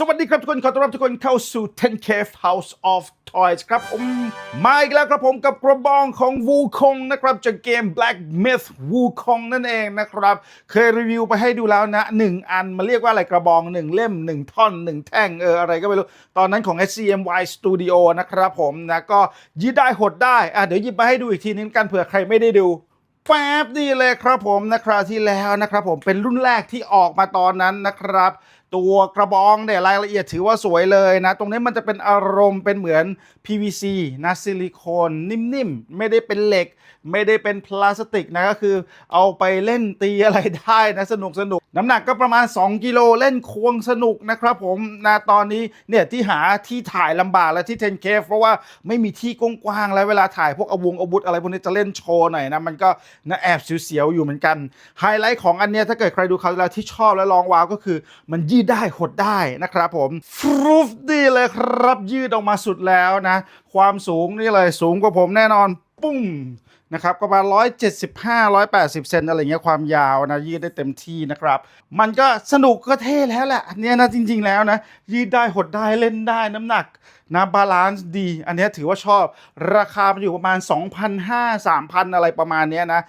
สวัสดีครับทุกคน ขอต้อนรับทุกคนเข้าสู่ 10K House of Toys ครับผมมาอีกแล้วครับผมกับกระบองของวูคงนะครับจากเกม Black Myth วูคงนั่นเองนะครับ เคยรีวิวไปให้ดูแล้วนะหนึ่งอันมาเรียกว่าอะไรกระบองหนึ่งเล่มหนึ่งท่อนหนึ่งแท่งเอออะไรก็ไม่รู้ ตอนนั้นของ SCMY Studio นะครับผมนะก็ยืดได้หดได้อะเดี๋ยวหยิบมาให้ดูอีกทีนึงกันเผื่อใครไม่ได้ดูแฟบนี่เลยครับผมนะครับที่แล้วนะครับผมเป็นรุ่นแรกที่ออกมาตอนนั้นนะครับ ตัวกระบองเนี่ยรายละเอียดถือว่าสวยเลยนะ ตรงนี้มันจะเป็นอารมณ์เป็นเหมือน PVC นะซิลิโคนนิ่มๆ ไม่ได้เป็นเหล็กไม่ได้เป็นพลาสติกนะก็คือ เอาไปเล่นตีอะไรได้นะสนุกสนุกน้ำหนักก็ประมาณ 2 กิโลเล่นควงสนุกนะครับผมนะตอนนี้เนี่ยที่หาที่ถ่ายลำบากและที่ 10K เพราะว่าไม่มีที่กว้างๆแล้วเวลาถ่ายพวกอาวงอาวุธอะไรพวกนี้จะเล่นโชว์หน่อยนะมันก็นะแอบเสียวๆอยู่เหมือนกันไฮไลท์ของอันเนี้ยถ้าเกิดใครดูคราแล้วที่ชอบและลองว้าวก็คือ มันยืดได้หดได้นะครับผมฟรูฟดีเลยครับยืดออกมาสุดแล้วนะ ความสูงนี่เลยสูงกว่าผมแน่นอน ปุ้งนะครับประมาณ175 180 เซนอะไรเงี้ยความยาวนะยืดได้เต็มที่นะครับ มันก็สนุกก็เท่แล้วแหละอันเนี้ยนะจริง ๆ แล้วนะยืดได้หดได้เล่นได้น้ำหนักนะบาลานซ์ดี อันเนี้ยถือว่าชอบราคามันอยู่ประมาณ 2,500 3,000 อะไรประมาณเนี้ยนะ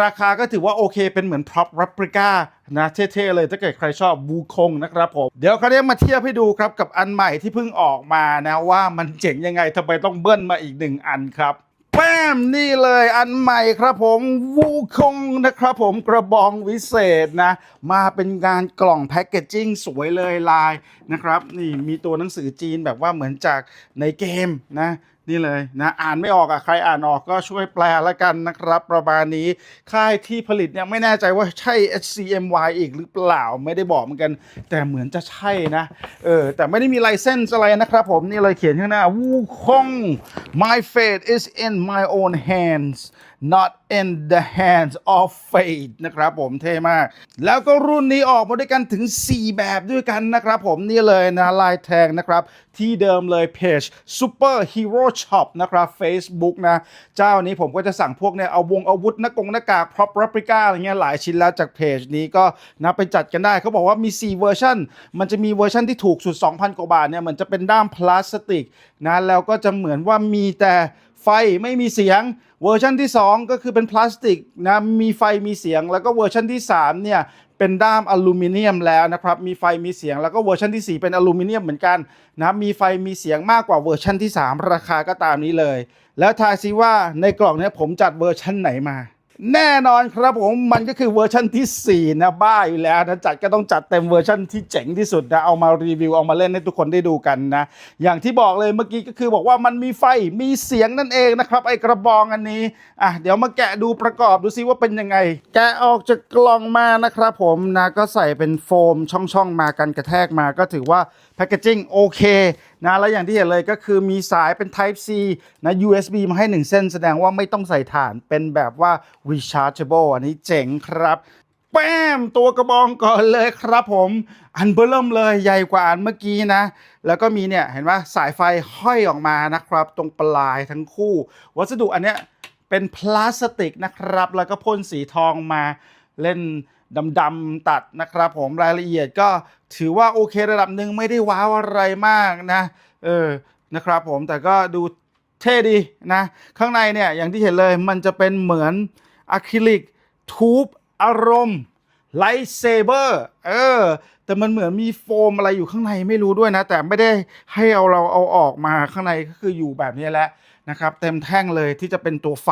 ราคาก็ถือว่าโอเคเป็นเหมือน prop replica นะเท่ๆเลยถ้าเกิดใครชอบวูคงนะครับผม เดี๋ยวคราวนี้มาเทียบให้ดูครับกับอันใหม่ที่เพิ่งออกมานะว่ามันเจ๋งยังไงทำไมต้องเบิ้ลมาอีกหนึ่งอันครับ แป้มนี่เลยอันใหม่ครับผมวูคงนะครับผมกระบองวิเศษนะ มาเป็นงานกล่องแพคเกจจิ้งสวยเลยลายนะครับ นี่มีตัวหนังสือจีนแบบว่าเหมือนจากในเกมนะ นี่เลยนะอ่านไม่ออกอะใครอ่านออกก็ช่วยแปลละกันนะครับ ประมาณนี้ค่ายที่ผลิตเนี่ยไม่แน่ใจว่าใช่ HCMY อีกหรือเปล่าไม่ได้บอกเหมือนกัน แต่เหมือนจะใช่นะเออแต่ไม่ได้มีไลเซนส์อะไรนะครับผมนี่เลยเขียนข้างหน้าวูคง my fate is in my own hands not in the hands of fate นะครับผมเท่มาก แล้วก็รุ่นนี้ออกมาด้วยกันถึง 4 แบบด้วยกันนะครับผมนี่เลยนะลายแทงนะครับ ที่เดิมเลยเพจ Super Hero Shop นะครับ Facebook นะ เจ้านี้ผมก็จะสั่งพวกเนี่ยเอาวงอาวุธหน้ากงหน้ากาก prop replica อะไรเงี้ยหลายชิ้นแล้วจากเพจนี้ก็นะไปจัดกันได้เขาบอกว่ามี 4 เวอร์ชันมันจะมีเวอร์ชันที่ถูกสุด 2,000 กว่าบาทเนี่ยมันจะเป็นด้ามพลาสติกนะแล้วก็จะเหมือนว่ามีแต่ ไฟไม่มีเสียงเวอร์ชันที่ 2 ก็คือเป็นพลาสติกนะมีไฟมีเสียง แล้วก็เวอร์ชันที่3เนี่ยเป็นด้ามอลูมิเนียมแล้วนะครับมีไฟมีเสียงแล้วก็เวอร์ชันที่ 4 เป็นอลูมิเนียมเหมือนกันนะมีไฟมีเสียงมากกว่าเวอร์ชันที่ 3 ราคาก็ตามนี้เลย แล้วทายซิว่าในกล่องนี้ผมจัดเวอร์ชันไหนมา แน่นอนครับผมมันก็คือเวอร์ชันที่ 4 นะบ้าอยู่แล้วนะจัดก็ต้องจัดเต็มเวอร์ชันที่เจ๋งที่สุดนะเอามารีวิวเอามาเล่นให้ทุกคนได้ดูกันนะ อย่างที่บอกเลยเมื่อกี้ก็คือบอกว่ามันมีไฟมีเสียงนั่นเองนะครับ ไอกระบองอันนี้อะเดี๋ยวมาแกะดูประกอบดูซิว่าเป็นยังไง แกะออกจากกล่องมานะครับผมนะก็ใส่เป็นโฟมช่องๆมากันกระแทกมาก็ถือว่า แพคเกจิ้งโอเคนะแล้วอย่างที่เห็นเลยก็คือมีสายเป็น Type C นะ USB มาให้ 1 เส้นแสดงว่าไม่ต้องใส่ถ่านเป็นแบบว่า rechargeable อันนี้เจ๋งครับแป้มตัวกระบองก่อนเลยครับผม อันเบลเริ่มเลยใหญ่กว่าอันเมื่อกี้นะ แล้วก็มีเนี่ยเห็นว่าสายไฟห้อยออกมานะครับ ตรงปลายทั้งคู่ วัสดุอันเนี้ยเป็นพลาสติกนะครับ แล้วก็พ่นสีทองมาเล่น ดำๆตัดนะครับ ผมรายละเอียดก็ถือว่าโอเคระดับหนึ่งไม่ได้ว้าวอะไรมากนะเออนะครับผมแต่ก็ดูเท่ดีนะข้างในเนี่ยอย่างที่เห็นเลยมันจะเป็นเหมือนอะคริลิกทูบอารมณ์ไลท์เซเบอร์เออแต่มันเหมือนมีโฟมอะไรอยู่ข้างในไม่รู้ด้วยนะ แต่ไม่ได้ให้เอาเราเอาออกมาข้างในก็คืออยู่แบบนี้แหละนะครับ เต็มแท่งเลยที่จะเป็นตัวไฟ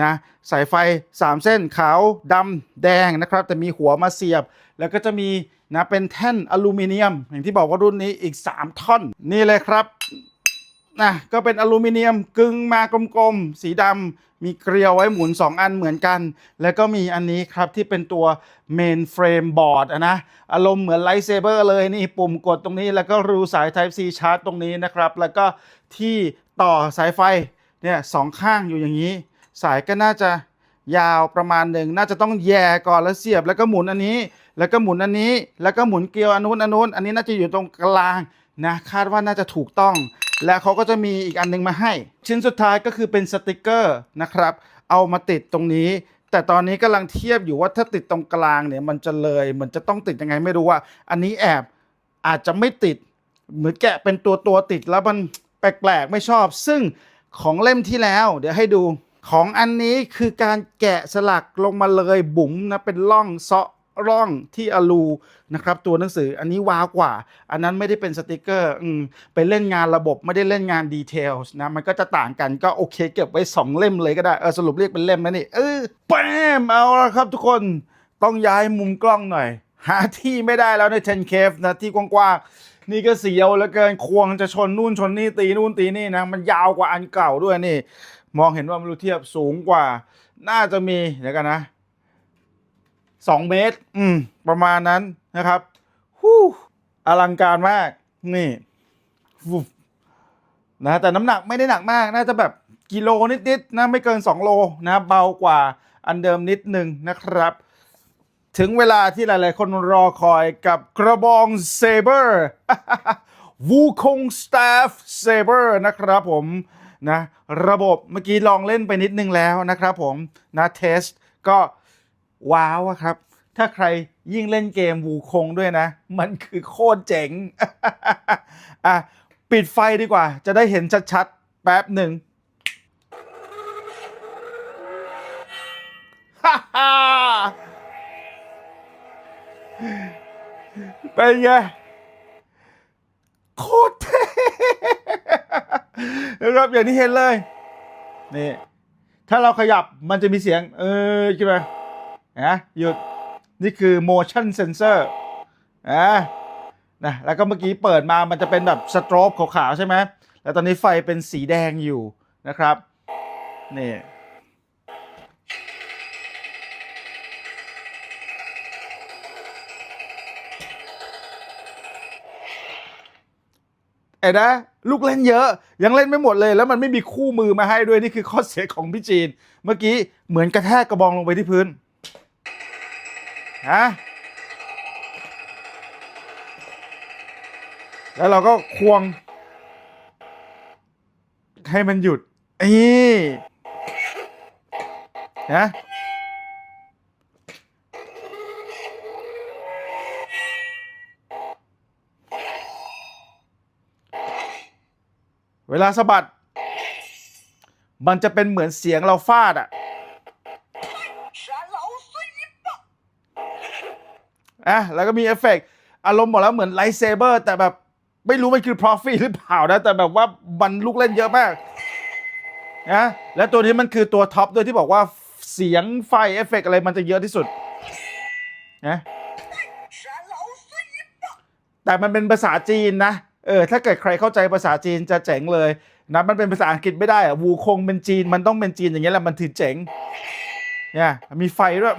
นะสายไฟ 3 เส้นขาวดำแดงนะครับแต่มีหัวมาเสียบ แล้วก็จะมีนะเป็นแท่นอลูมิเนียม อย่างที่บอกว่ารุ่นนี้อีก 3 ท่อน นี่เลยครับนะก็เป็นอลูมิเนียมกึ่งมากลมๆ สีดำมีเกลียวไว้หมุน 2 อันเหมือนกัน แล้วก็มีอันนี้ครับที่เป็นตัวเมนเฟรมบอร์ดนะอารมณ์เหมือนไลท์เซเบอร์เลยนี่ปุ่มกดตรงนี้ แล้วก็รูสาย Type C ชาร์จตรงนี้นะครับ แล้วก็ที่ต่อสายไฟเนี่ยสองข้างอยู่อย่างนี้ สายก็น่าจะยาวประมาณหนึ่งน่าจะต้องแย่ก่อนแล้วเสียบแล้วก็หมุนอันนี้ แล้วก็หมุนอันนี้ แล้วก็หมุนเกลียวอันนู้นอันนู้นอันนี้น่าจะอยู่ตรงกลางนะคาดว่าน่าจะถูกต้อง และเขาก็จะมีอีกอันนึงมาให้ ชิ้นสุดท้ายก็คือเป็นสติกเกอร์นะครับ เอามาติดตรงนี้ แต่ตอนนี้กำลังเทียบอยู่ว่าถ้าติดตรงกลางเนี่ยมันจะเลยเหมันจะต้องติดยังไงไม่รู้ว่า อันนี้แอบอาจจะไม่ติด เหมือนแกะเป็นตัวตัวติดแล้วมันแปลกๆไม่ชอบ ซึ่งของเล่มที่แล้ว เดี๋ยวให้ดู ของอันนี้คือการแกะสลักลงมาเลยบุ๋มนะเป็นร่องเซาะร่องที่อลูนะครับตัวหนังสืออันนี้ว้าวกว่า อันนั้นไม่ได้เป็นสติกเกอร์อืมไปเล่นงานระบบไม่ได้เล่นงานดีเทลนะมันก็จะต่างกันก็โอเคเก็บไว้ 2 เล่มเลยก็ได้เออสรุปเรียกเป็นเล่มนะนี่เออแปมเอาละครับทุกคนต้องย้ายมุมกล้องหน่อย หาที่ไม่ได้แล้วในเทนเคฟนะที่กว้างๆนี่ก็เสียวเหลือเกินควงจะชนนู่นชนนี่ตีนู่นตีนี่นะมันยาวกว่าอันเก่าด้วยนี่ มองเห็นว่าไม่รู้เทียบสูงกว่า น่าจะมีเดี๋ยวกันนะสองเมตร อืม ประมาณนั้นนะครับฮู้อลังการมาก นี่ฟูนะแต่น้ำหนักไม่ได้หนักมาก น่าจะแบบกิโลนิดๆนะไม่เกิน 2 โลนะเบากว่าอันเดิมนิดนึงนะครับ ถึงเวลาที่หลายๆ คนรอคอยกับกระบองเซเบอร์วูคงสตาฟเซเบอร์นะครับผม นะระบบเมื่อกี้ลองเล่นไปนิดนึงแล้วนะครับผมนะเทสก็ว้าวครับ ถ้าใครยิ่งเล่นเกมวูคงด้วยนะ มันคือโคตรเจ๋งอะปิดไฟดีกว่า จะได้เห็นชัดๆ แป๊บหนึ่งฮ่าฮ่าเป็นไงโคตร นะครับอย่างที่เห็นเลยนี่ถ้าเราขยับมันจะมีเสียง เออใช่ไหมนะหยุดนี่คือ motion sensor อะนะแล้วก็เมื่อกี้เปิดมามันจะเป็นแบบสโตรบขาวๆใช่ไหมแล้วตอนนี้ไฟเป็นสีแดงอยู่นะครับนี่ เอ็นะลูกเล่นเยอะยังเล่นไม่หมดเลย แล้วมันไม่มีคู่มือมาให้ด้วยนี่คือข้อเสียของพี่จีน เมื่อกี้เหมือนกระแทกกระบองลงไปที่พื้นฮะแล้วเราก็ควง ให้มันหยุดนี่นะ เวลาสะบัด มันจะเป็นเหมือนเสียงเราฟาดอะอะแล้วก็มีเอฟเฟกอารมณ์บอกแล้วเหมือนไลท์เซเบอร์แต่แบบไม่รู้มันคือพรอฟฟี่หรือเปล่านะ แต่แบบว่ามันลูกเล่นเยอะมากนะและตัวนี้มันคือตัวท็อปด้วยที่บอกว่าเสียงไฟเอฟเฟกอะไรมันจะเยอะที่สุดนะแต่มันเป็นภาษาจีนนะ เออถ้าเกิดใครเข้าใจภาษาจีนจะเจ๋งเลยนะมันเป็นภาษาอังกฤษไม่ได้อะวูคงเป็นจีนมันต้องเป็นจีนอย่างเงี้ยแหละมันถือเจ๋งเนี่ยมีไฟด้วย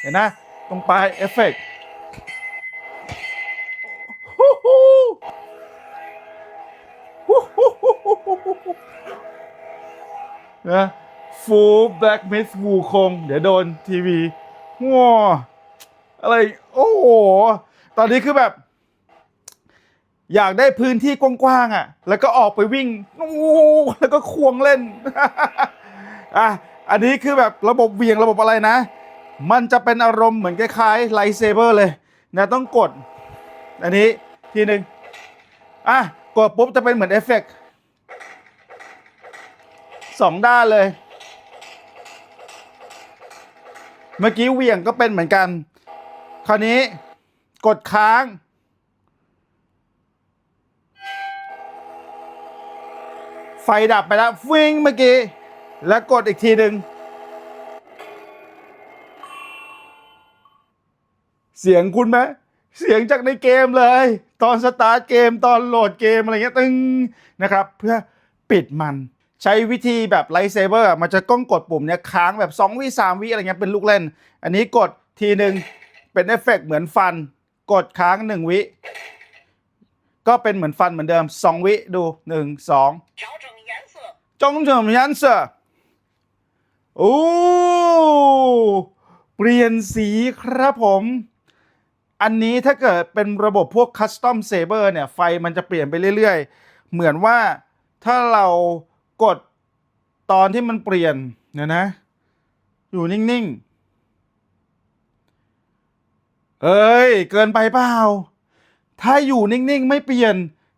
เห็นนะตรงปลายเอฟเฟกต์นะฟูแบล็กมิสวูคง เดี๋ยวโดนทีวีว้าอะไร โอ้โห ตอนนี้คือแบบ อยากได้พื้นที่กว้างๆอะ แล้วก็ออกไปวิ่งโอ้โหแล้วก็ควงเล่นอะอันนี้คือแบบระบบเวียงระบบอะไรนะ มันจะเป็นอารมณ์เหมือนคล้ายๆไลท์เซเบอร์เลยนะต้องกด อันนี้ทีหนึ่งอะกดปุ๊บจะเป็นเหมือนเอฟเฟกต์สองด้านเลย เมื่อกี้เวียงก็เป็นเหมือนกัน คราวนี้กดค้าง ไฟดับไปแล้วฟิงเมื่อกี้ แล้วกดอีกทีหนึ่งเสียงคุณไหมเสียงจากในเกมเลย ตอนสตาร์ทเกมตอนโหลดเกมอะไรเงี้ยตึงนะครับ เพื่อปิดมันใช้วิธีแบบไลท์เซเบอร์มันจะก้องกดปุ่มเนี้ยค้างแบบ 2 วิ 3 วิอะไรเงี้ยเป็นลูกเล่น อันนี้กดทีหนึ่งเป็นเอฟเฟกต์เหมือนฟัน กดค้าง 1 วิ ก็เป็นเหมือนฟันเหมือนเดิม 2 วิดู 1 2 정점 연습โอ้เปลี่ยนสีครับผม อันนี้ถ้าเกิดเป็นระบบพวกคัสตอมเซเบอร์เนี่ย ไฟมันจะเปลี่ยนไปเรื่อยๆ เหมือนว่าถ้าเรากดตอนที่มันเปลี่ยนเนี่ยนะ อยู่นิ่งๆ เอ้ย เกินไปเปล่า ถ้าอยู่นิ่งๆ ไม่เปลี่ยน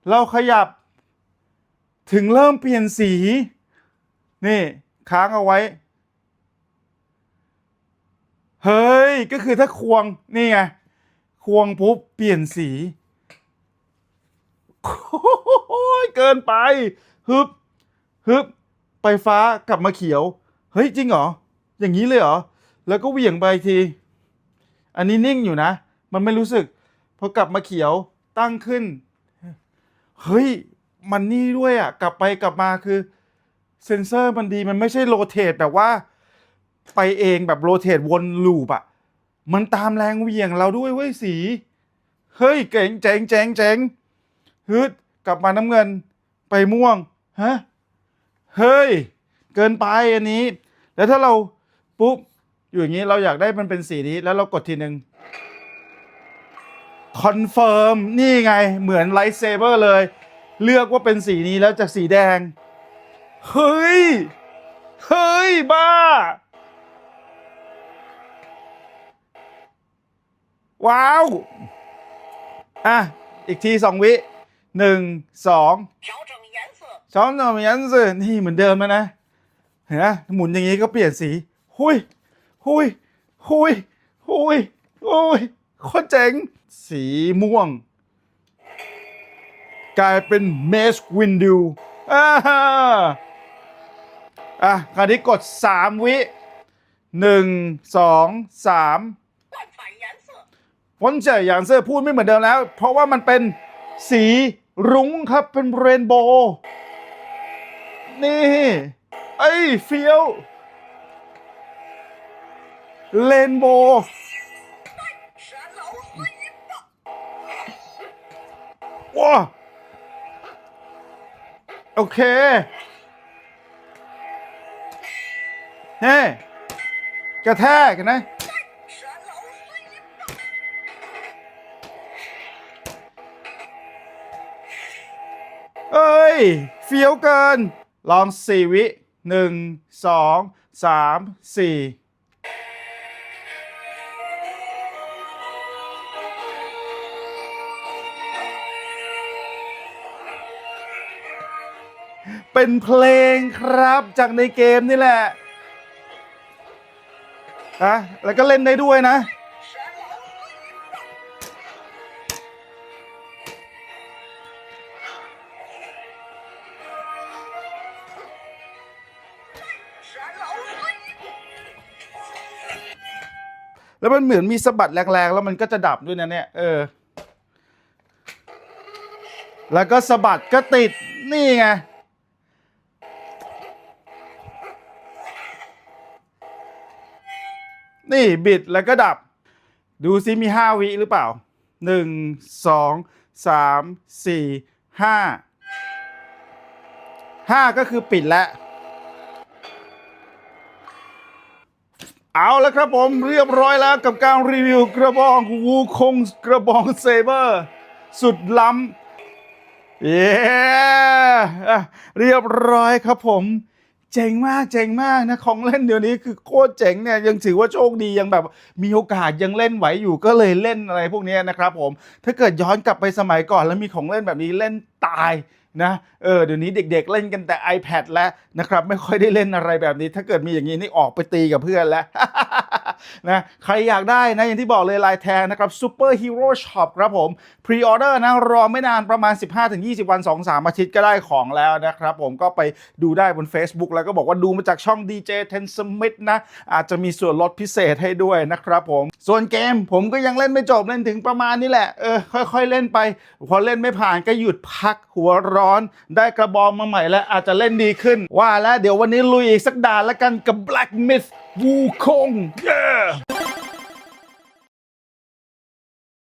เราขยับ ถึงเริ่มเปลี่ยนสี นี่ค้างเอาไว้ เฮ้ย ก็คือถ้าควง นี่ไง ควงปุ๊บ เปลี่ยนสีโอ้ยเกินไป ฮึบ ฮึบ ไปฟ้ากลับมาเขียว เฮ้ย จริงเหรอ อย่างนี้เลยเหรอ แล้วก็เหวี่ยงไปที อันนี้นิ่งอยู่นะ มันไม่รู้สึก พอกลับมาเขียวตั้งขึ้น เฮ้ย มันนี่ด้วยอะ กลับไปกลับมาคือเซนเซอร์มันดีมันไม่ใช่โรเตทแบบว่า ไปเองแบบโรเตทวนลูปอะ มันตามแรงเหวี่ยงเราด้วยเว้ยสี เฮ้ยเก่งเจ๋งเจ๋งเจ๋งฮึดกลับมาน้ำเงินไปม่วงฮะเฮ้ย เกินไปอันนี้ แล้วถ้าเราปุ๊บอยู่อย่างนี้เราอยากได้มันเป็นสีนี้ แล้วเรากดทีหนึ่งคอนเฟิร์มนี่ไงเหมือนไลท์เซเบอร์เลย เลือกว่าเป็นสีนี้แล้วจากสีแดง เฮ้ย เฮ้ย บ้า ว้าว อะ อีกทีสองวิหนึ่งสองช้อนจน่อมยันซ์นี่เหมือนเดิมแล้นะ เห็นไหมหมุนอย่างนี้ก็เปลี่ยนสีหุยหุยหุยหุยหุยโคตรเจ๋ง สีม่วง กลายเป็นเมสวินดิวอะคราวนี้กด 3 วิหนึ่งสองสามฝนเจอย่างเสื้อพูดไม่เหมือนเดิมแล้ว เพราะว่ามันเป็นสีรุ้งครับเป็นเรนโบว์นี่ไอ้เฟี้ยวเรนโบว์ว้า โอเคเฮ้กระแทกนะเอ้ยเฟี้ยวเกิน ลองสี่วิหนึ่งสองสามสี่ เป็นเพลงครับจากในเกมนี่แหละนะแล้วก็เล่นได้ด้วยนะ แล้วมันเหมือนมีสะบัดแรงๆ แล้วมันก็จะดับด้วยนะเนี่ย เออ แล้วก็สะบัดก็ติด นี่ไง นี่บิดแล้วก็ดับ ดูซิมีห้าวิหรือเปล่าหนึ่งสองสามสี่ห้าห้าก็คือปิดแล้ว เอาแล้วครับผมเรียบร้อยแล้วกับการรีวิวกระบองวูคงกระบองเซเบอร์ สุดล้ำเย้อ่เรียบร้อยครับผม เจ๋งมากเจ๋งมากนะของเล่นเดี๋ยวนี้คือโคตรเจ๋งเนี่ยยังถือว่าโชคดียังแบบมีโอกาสยังเล่นไหวอยู่ก็เลยเล่นอะไรพวกนี้นะครับผมถ้าเกิดย้อนกลับไปสมัยก่อนแล้วมีของเล่นแบบนี้เล่นตายนะเออเดี๋ยวนี้เด็กๆเล่นกันแต่ iPad แล้วนะครับไม่ค่อยได้เล่นอะไรแบบนี้ ถ้าเกิดมีอย่างนี้นี่ออกไปตีกับเพื่อนแล้ว นะใครอยากได้นะอย่างที่บอกเลยลายแทงนะครับ Super Hero Shop ครับผมพรีออเดอร์นะรอไม่นานประมาณ 15-20 วัน 2-3 อาทิตย์ก็ได้ของแล้วนะครับผมก็ไปดูได้บน Facebook แล้วก็บอกว่าดูมาจากช่อง DJ Ten Smith นะอาจจะมีส่วนลดพิเศษให้ด้วยนะครับผม ส่วนเกมผมก็ยังเล่นไม่จบเล่นถึงประมาณนี้แหละเออค่อยๆเล่นไป พอเล่นไม่ผ่านก็หยุดพักหัวร้อน ได้กระบองมาใหม่แล้วอาจจะเล่นดีขึ้น ว่าแล้วเดี๋ยววันนี้ลุยอีกสักด่านแล้วกันกับ Black Myth Wukong. Yeah